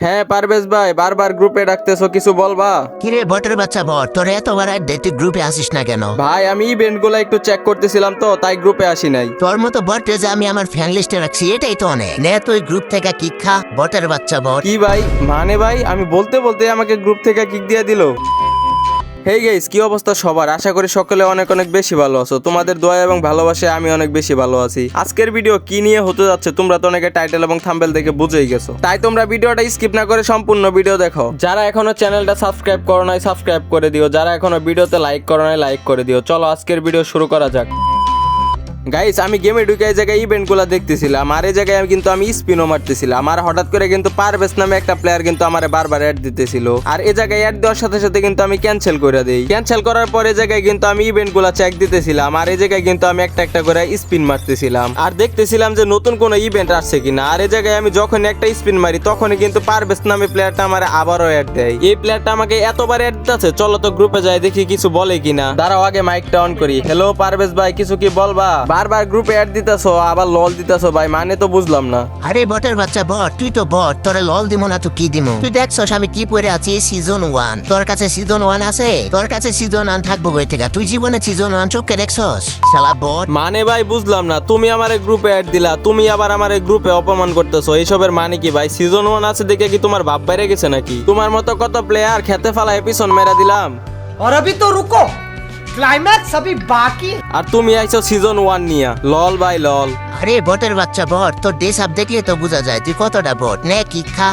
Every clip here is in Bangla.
হ্যাঁ পারভেজ ভাই বারবার গ্রুপে ডাকতেছো কিছু বলবা? কিরে বটের বাচ্চা বট তোর এতবার আড্ডে ডেটি গ্রুপে আসিস না কেন? ভাই আমি ইভেন্টগুলো একটু চেক করতেছিলাম তো তাই গ্রুপে আসি নাই। তোর মতো বটে যে আমি আমার ফ্যান লিস্টে রাখছি এটাই তো অনেক। নে তুই গ্রুপ থেকে কিক খা বটের বাচ্চা বট। কি ভাই? মানে ভাই আমি বলতে বলতে আমাকে গ্রুপ থেকে কিক দিয়ে দিল। হেই গাইস কি অবস্থা সবার? আশা করি সকলে অনেক অনেক বেশি ভালো আছো। তোমাদের দোয়া এবং ভালোবাসায় আমি অনেক বেশি ভালো আছি। আজকের ভিডিও কি নিয়ে হতে যাচ্ছে তোমরা তো অনেকে টাইটেল এবং থাম্বেল দেখে বুঝেই গেছো। তাই তোমরা ভিডিওটা স্কিপ না করে সম্পূর্ণ ভিডিও দেখো। যারা এখনও চ্যানেলটা সাবস্ক্রাইব করো নাই সাবস্ক্রাইব করে দিও। যারা এখনও ভিডিওতে লাইক করো নাই লাইক করে দিও। চলো আজকের ভিডিও শুরু করা যাক। গাইস আমি গেমে ঢুকে এই জায়গায় ইভেন্টগুলা দেখতেছিলাম। আর এই জায়গায় কিন্তু আমি স্পিনও মারতেছিলাম। আর হঠাৎ করে কিন্তু পারভেজ নামে একটা প্লেয়ার কিন্তু আমার বারবার অ্যাড দিতেছিল। আর এই জায়গায় অ্যাড দেওয়ার সাথে সাথে কিন্তু আমি ক্যান্সেল করে দিই। ক্যান্সেল করার পর এই জায়গায় কিন্তু আমি ইভেন্টগুলা চেক দিতেছিলাম। আর এই জায়গায় কিন্তু আমি একটা একটা করে স্পিন মারতেছিলাম। আর দেখতেছিলাম যে নতুন কোনো ইভেন্ট আসছে কিনা। আর এই জায়গায় আমি যখন একটা স্পিন মারি, তখনই কিন্তু পারভেজ নামে প্লেয়ারটা আমার আবারও অ্যাড দেয়। এই প্লেয়ারটা আমাকে এতবার অ্যাড দিতেছে, চলো তো গ্রুপে যাই, দেখি কিছু বলে কিনা। দাঁড়াও আগে মাইকটা অন করি। হ্যালো পারভেজ ভাই, কিছু কি বলবা? বারবার গ্রুপে অ্যাড দিতেছো আবার লল দিতেছো ভাই মানে তো বুঝলাম না আরে বটের বাচ্চা বট তুই তো বট তোরে লল দিমো না তো কি দিমো তুই দেখছস আমি কি পরে আছি সিজন ওয়ান তোর কাছে সিজন ওয়ান আছে তোর কাছে সিজন ওয়ান থাকবো বই থেকে তুই জীবনে সিজন ওয়ান চোখকে দেখছস শালা বট মানে ভাই বুঝলাম না তুমি আমার গ্রুপে অ্যাড দিলা তুমি আবার আমার গ্রুপে অপমান করতেছো এইসবের মানে কি ভাই সিজন ওয়ান আছে দেখে কি তোমার ভাব বাইরে গেছে নাকি তোমার মতো কত প্লেয়ার খেতে ফালা এপিসোড মেরা দিলাম और अभी तो रुको ক্লাইম্যাক্স সবই বাকি আর তুমি আইছো সিজন ওয়ান নিয়া। Lol bye lol. আরে বটের বাচ্চা বট তো ড্রেস আপ দেখলে তো বুঝা যায় তুই কতটা বট? নে কি খা।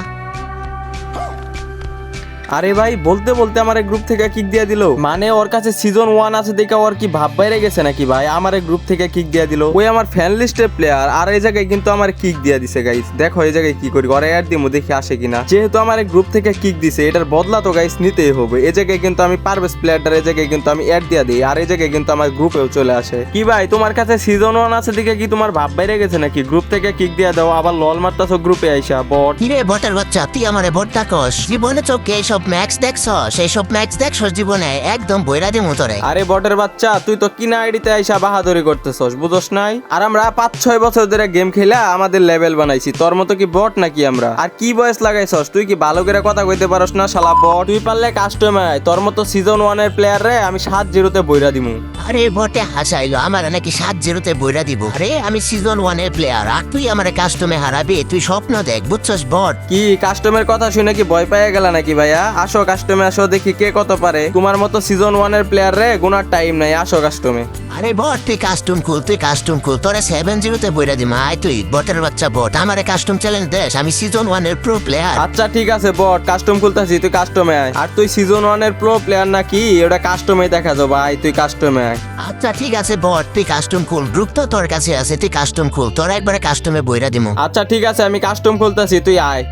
আরে ভাই, বলতে বলতে আমার গ্রুপ থেকে কিক দিয়ে দিল। মানে ওর কাছে সিজন ওয়ান আছে দেখে ওর কি ভাব বাইরে গেছে নাকি ভাই? আমার গ্রুপ থেকে কিক দিয়ে দিল। ওই আমার ফ্যান লিস্টের প্লেয়ার আর এই জায়গায় কিন্তু আমার কিক দিয়ে দিছে গাইস দেখো এই জায়গায় কি করি ওরা অ্যাড দিমু, দেখি আসে কিনা। যেহেতু আমার গ্রুপ থেকে কিক দিছে, এটার বদলা তো গাইস নিতেই হবে। এই জায়গায় কিন্তু আমি পারবেস প্লেয়ারটার এই জায়গায় কিন্তু আমি অ্যাড দিয়ে দিই, আর এই জায়গায় কিন্তু আমার গ্রুপেও চলে আসে। কি ভাই, তোমার কাছে সিজন ওয়ান আছে দেখে কি তোমার ভাব বাইরে গেছে নাকি? গ্রুপ থেকে কিক দিয়ে দাও, আবার লল মারতাছো গ্রুপে আইসা, বট। কিরে, বটের বাচ্চা, তুই আমারে বট ডাকস। জীবনে চোখে এইসব ম্যাক্স দেখছস এইসব ম্যাক্স দেখছস জীবনে একদম বইরা দিমু তোরে। আরে বটের বাচ্চা তুই তো কিনা আইডিতে আইসা বাহাদুরি করতেছস বুঝোস নাই? আর আমরা পাঁচ ছয় বছর ধরে গেম খেলা আমাদের লেভেল বানাইছি তোর মতো কি বট নাকি আমরা? আর কি বয়স লাগাইছস তুই কি ভালো করে কথা কইতে পারস না শালা বট? তুই পারলে কাস্টমার তোর মতো সিজন ওয়ানের প্লেয়ার রে আমি সাত জিরোতে বইরা দিমু। আরে বটে হাসাইলো আমার নাকি সাত জিরোতে বইরা দিব। আরে আমি সিজন ওয়ানের প্লেয়ার আর তুই আমার কাস্টমে হারাবি তুই স্বপ্ন দেখ বুঝছস বট? কি কাস্টমের কথা শুনে কি ভয় পেয়ে গেলা নাকি ভাইয়া? আসো কাস্টমে আসো দেখি কে কত পারে। তোমার মতো সিজন ওয়ানের প্লেয়ার রে গুনার টাইম নাই আসো কাস্টমে আরে বট তুই কাস্টম খুল তুই কাস্টম খুল তোরা সেভেন জিরোতে বইরা দিম আয় তুই বটের বাচ্চা বট। আমার কাস্টম চ্যালেঞ্জ দেশ আমি সিজন ওয়ানের প্রো প্লেয়ার আচ্ছা ঠিক আছে বট কাস্টম খুলতাছি তুই কাস্টমে আয়। আর তুই সিজন ওয়ানের প্রো প্লেয়ার নাকি ওটা কাস্টমে দেখা যাব ভাই তুই কাস্টমে আয়। আচ্ছা ঠিক আছে বট তুই কাস্টম খুল গ্রুপ তো তোর কাছে আছে তুই কাস্টম খুল তোরা একবারে কাস্টমে বইরা দিমু। আচ্ছা ঠিক আছে আমি কাস্টম খুলতেছি তুই আয়।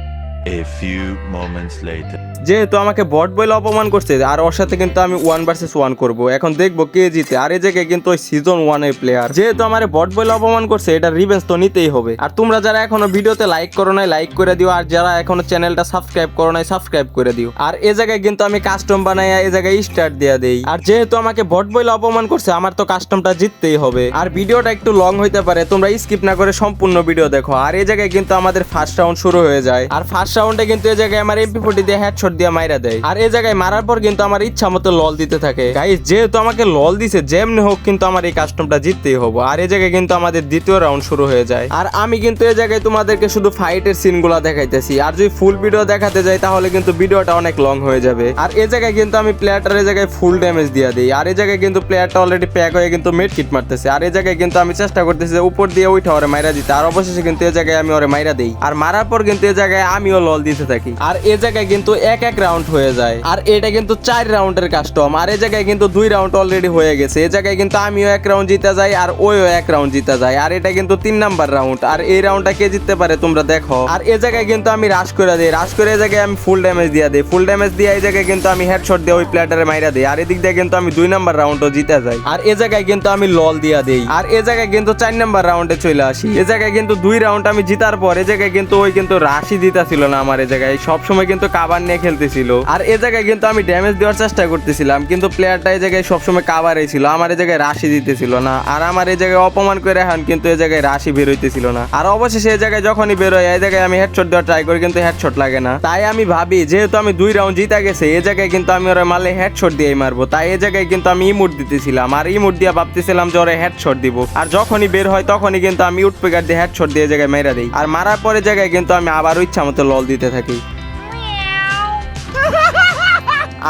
A few moments later. যেহেতু আমাকে বট বলে অপমান করছে, আর ওর সাথে কিন্তু আমি ওয়ান ভার্সেস ওয়ান করব। এখন দেখব কে জিতে। আর এই জায়গায় কিন্তু ওই সিজন ওয়ানের প্লেয়ার যেহেতু আমার বট বলে অপমান করছে এটা রিভেন্স তো নিতেই হবে। আর তোমরা যারা এখনও ভিডিওতে লাইক করো নাই লাইক করে দিও। আর যারা এখনও চ্যানেলটা সাবস্ক্রাইব করো নাই সাবস্ক্রাইব করে দিও। আর এ জায়গায় কিন্তু আমি কাস্টম বানাই এই জায়গায় স্টার্ট দেয়া দেই। আর যেহেতু আমাকে বট বলে অপমান করছে, আমার তো কাস্টমটা জিততেই হবে। আর ভিডিওটা একটু লং হইতে পারে, তোমরা স্কিপ না করে সম্পূর্ণ ভিডিও দেখো। আর এই জায়গায় কিন্তু আমাদের ফার্স্ট রাউন্ড শুরু হয়ে যায়। আর ফার্স্ট রাউন্ডে কিন্তু এই জায়গায় আমার এমপি ফোর্টি দিয়ে হেডশট দিয়ে মাইরা দেয় আর এই জায়গায় মারার পর কিন্তু আমার ইচ্ছা মতো লল দিতে থাকে গাইস যেহেতু আমাকে লল দিছে যেমনি হোক কিন্তু আমার এই কাস্টমটা জিততেই হব আর এই জায়গায় কিন্তু আমাদের দ্বিতীয় রাউন্ড শুরু হয়ে যায় আর আমি কিন্তু এই জায়গায় তোমাদেরকে শুধু ফাইটের সিনগুলো দেখাইতেছি আর যদি ফুল ভিডিও দেখাতে যাই তাহলে কিন্তু ভিডিওটা অনেক লং হয়ে যাবে আর এই জায়গায় কিন্তু আমি প্লেয়ারটার এই জায়গায় ফুল ড্যামেজ দিয়ে দিই আর এই জায়গায় কিন্তু প্লেয়ারটা অলরেডি প্যাক হয়ে কিন্তু মেড কিট মারতেছে আর এই জায়গায় কিন্তু আমি চেষ্টা করতেছি যে উপর দিয়ে ওইটা ওরে মাইরা দিতে আর অবশেষে কিন্তু এই জায়গায় আমি ওরে মাইরা দিই আর মারার পর কিন্তু এই জায়গায় আমিও লল দিতে থাকি আর এই জায়গায় কিন্তু এক এক রাউন্ড হয়ে যায়। আর এটা কিন্তু চার রাউন্ডের কাস্টম আর এই জায়গায় কিন্তু দুই রাউন্ড অলরেডি হয়ে গেছে। এই জায়গায় কিন্তু আমিও এক রাউন্ড জিতে যাই আর ওইও এক রাউন্ড জিতে যায়। আর এটা কিন্তু তিন নাম্বার রাউন্ড আর এই রাউন্ডটা কে জিততে পারে তোমরা দেখো। আর এই জায়গায় কিন্তু আমি রাশ করে দিই। রাশ করে এই জায়গায় আমি ফুল ড্যামেজ দিয়ে দিই। ফুল ড্যামেজ দিয়ে এই জায়গায় কিন্তু আমি হেডশট দিয়ে ওই প্লেয়ারটারে মাইরা দিই। আর এদিক দিয়ে কিন্তু আমি দুই নাম্বার রাউন্ডও জিতে যাই। আর এই জায়গায় কিন্তু আমি লল দিয়া দেই। আর এই জায়গায় কিন্তু চার নাম্বার রাউন্ডে চলে আসি। এই জায়গায় কিন্তু দুই রাউন্ড আমি জিতার পর এই জায়গায় কিন্তু ওই কিন্তু রাশি দিতা ছিল না আমার এই জায়গায়। সব সময় কিন্তু কাবার নিয়ে খেলতেছিল আর এ জায়গায় কিন্তু আমি ড্যামেজ দেওয়ার চেষ্টা করতেছিলাম কিন্তু প্লেয়ারটা এই জায়গায় সবসময় কাভারে ছিল আমার এই জায়গায় রাশি দিতেছিল না আর আমার এই জায়গায় অপমান করে এখন কিন্তু এই জায়গায় রাশি বের হইতেছিল না আর অবশেষে এই জায়গায় যখনই বের হয় এই জায়গায় আমি হেডশট দেওয়ার ট্রাই করি কিন্তু হেডশট লাগে না তাই আমি ভাবি যেহেতু আমি দুই রাউন্ড জিতা গেছে এই জায়গায় কিন্তু আমি ওরা মারলে হেডশট দিয়ে মারবো তাই এই জায়গায় কিন্তু আমি ইমুট দিতেছিলাম আর ইমুট দিয়ে ভাবতেছিলাম যে ওরা হেডশট দিব আর যখনই বের হয় তখনই কিন্তু আমি উঠপেকার দিয়ে হেডশট দিয়ে জায়গায় মেরা দিই আর মারার পরে জায়গায় কিন্তু আমি আবারও ইচ্ছা মতো লল দিতে থাকি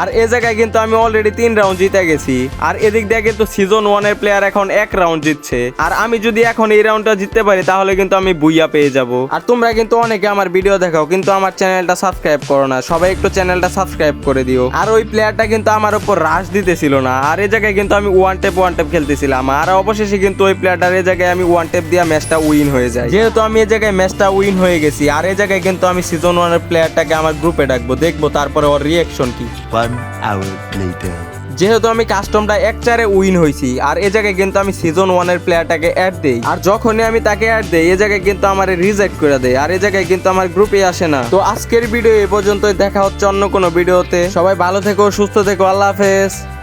আর এ জায়গায় কিন্তু আমি অলরেডি তিন রাউন্ড জিতে গেছি। আর এদিক দিয়ে কিন্তু সিজন ওয়ানের প্লেয়ার এখন এক রাউন্ড জিতছে। আর আমি যদি এখন এই রাউন্ডটা জিততে পারি, তাহলে কিন্তু আমি বুইয়া পেয়ে যাব। আর তোমরা কিন্তু অনেকে আমার ভিডিও দেখাও, কিন্তু আমার চ্যানেলটা সাবস্ক্রাইব করো না। সবাই একটু চ্যানেলটা সাবস্ক্রাইব করে দিও। আর ওই প্লেয়ারটা কিন্তু আমার উপর রাশ দিতেছিল না। আর এই জায়গায় কিন্তু আমি ওয়ান টেপ ওয়ান টেপ খেলতেছিলাম। আর অবশেষে কিন্তু ওই প্লেয়ারটার এই জায়গায় আমি ওয়ান টেপ দিয়ে ম্যাচটা উইন হয়ে যায়। যেহেতু আমি এই জায়গায় ম্যাচটা উইন হয়ে গেছি, আর এই জায়গায় কিন্তু আমি সিজন ওয়ানের প্লেয়ারটাকে আমার গ্রুপে ডাকবো, দেখব তারপরে ওর রিয়াকশন কি। যেহেতু আমি কাস্টমটা এক চারে উইন হয়েছি আর এ জায়গায় কিন্তু আমি সিজন ওয়ানের প্লেয়ারটাকে অ্যাড দেই। আর যখনই আমি তাকে অ্যাড দেই, এ জায়গায় কিন্তু আমার রিজেক্ট করে দেয়, আর এ জায়গায় কিন্তু আমার গ্রুপে আসে না। তো আজকের ভিডিও এ পর্যন্তই, দেখা হচ্ছে অন্য কোনো ভিডিওতে সবাই ভালো থেকো, সুস্থ থেকো, আল্লাহ হাফেজ।